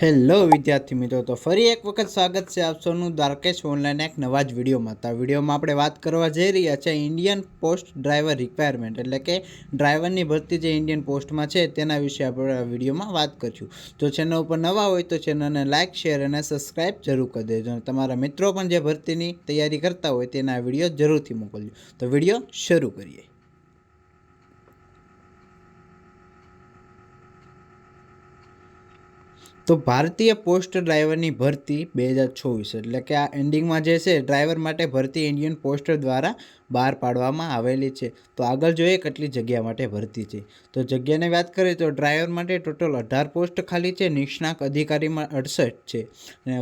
Hello વિદ્યાર્થી મિત્રો, તો ફરી એક વખત સ્વાગત છે આપ સૌનું દ્વારકેશ ઓનલાઈન એક નવા જ વિડીયોમાં. તો આ વિડીયોમાં આપણે વાત કરવા જઈ રહ્યા છે ઇન્ડિયન પોસ્ટ ડ્રાઈવર રિક્વાયરમેન્ટ એટલે કે ડ્રાઈવરની ભરતી જે ઇન્ડિયન પોસ્ટમાં છે તેના વિશે આપણે આ વિડીયોમાં વાત કરીશું. તો ચેનલ ઉપર નવા હોય તો ચેનલને લાઇક શેર અને સબસ્ક્રાઇબ જરૂર કરી દેજો. અને તમારા મિત્રો પણ જે ભરતીની તૈયારી કરતા હોય તેના વીડિયો જરૂરથી મોકલજો. તો વીડિયો શરૂ કરીએ. તો ભારતીય પોસ્ટ ડ્રાઈવરની ભરતી બે હજાર ચોવીસ એટલે કે આ એન્ડિંગમાં જે છે, ડ્રાઈવર માટે ભરતી ઇન્ડિયન પોસ્ટ દ્વારા બહાર પાડવામાં આવેલી છે. તો આગળ જોઈએ કેટલી જગ્યા માટે ભરતી છે. તો જગ્યાની વાત કરીએ તો ડ્રાઈવર માટે ટોટલ અઢાર પોસ્ટ ખાલી છે નિષ્ણાંક અધિકારીમાં અડસઠ છે. અને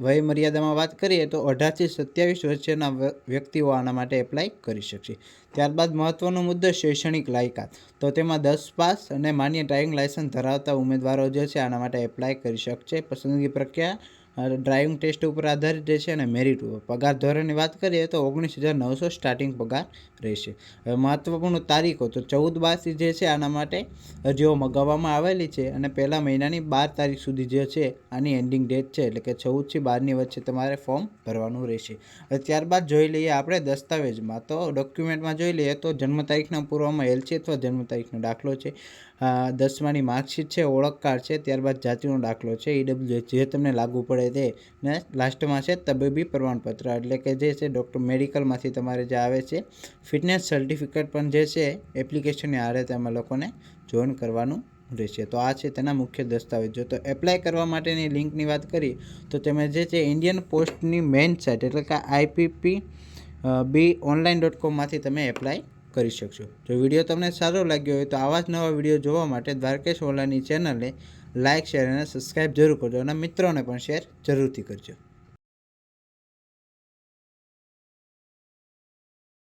વય મર્યાદામાં વાત કરીએ તો અઢારથી સત્યાવીસ વ્ય- વ્યક્તિઓ આના માટે એપ્લાય કરી શકશે. ત્યારબાદ મહત્વનો મુદ્દો શૈક્ષણિક લાયકાત. તો તેમાં દસ પાસ અને માન્ય ડ્રાઇવિંગ લાયસન્સ ધરાવતા ઉમેદવારો જે છે, આના માટે એપ્લાય કરી શકશે પસંદગી પ્રક્રિયા ડ્રાઇવિંગ ટેસ્ટ ઉપર આધારિત રહેશે અને મેરિટ ઉપર. પગાર ધોરણની વાત કરીએ તો ઓગણીસ હજાર નવસો સ્ટાર્ટિંગ પગાર રહેશે. હવે મહત્ત્વપૂર્ણ તારીખો તો ચૌદ બારથી જે છે આના માટે અરજીઓ મગાવવામાં આવેલી છે અને પહેલા મહિનાની બાર તારીખ સુધી જે છે આની એન્ડિંગ ડેટ છે એટલે કે ચૌદથી બારની વચ્ચે તમારે ફોર્મ ભરવાનું રહેશે. હવે ત્યારબાદ જોઈ લઈએ આપણે દસ્તાવેજમાં. તો ડોક્યુમેન્ટમાં જોઈ લઈએ તો જન્મ તારીખના પૂર્વમાં એલસી અથવા જન્મ તારીખનો દાખલો છે. દસમાની માર્કશીટ છે ઓળખ છે, ત્યારબાદ જાતિનો દાખલો છે ઈડબ્લ્યુ જે તમને લાગુ પડે તે ને લાસ્ટમાં છે તબીબી પ્રમાણપત્ર. એટલે કે જે છે ડૉક્ટર મેડિકલમાંથી તમારે જે આવે છે ફિટનેસ સર્ટિફિકેટ પણ જે છે એપ્લિકેશનની આરે તમે લોકોને જોઈન કરવાનું રહેશે. તો આ છે તેના મુખ્ય દસ્તાવેજો. તો એપ્લાય કરવા માટેની લિંકની વાત કરીએ તો તમે જે છે ઇન્ડિયન પોસ્ટની મેઇન સાઇટ એટલે કે આઈપીપી બી ઓનલાઈન ડોટ કોમમાંથી તમે એપ્લાય કરી શકશો. જો વીડિયો તમને સારો લાગ્યો હોય તો આવા જ નવા વીડિયો જોવા માટે દ્વારકેશ ઓનલાઈનની ચેનલને લાઇક શેર અને સબસ્ક્રાઈબ જરૂર કરજો અને મિત્રોને પણ શેર જરૂરથી કરજો.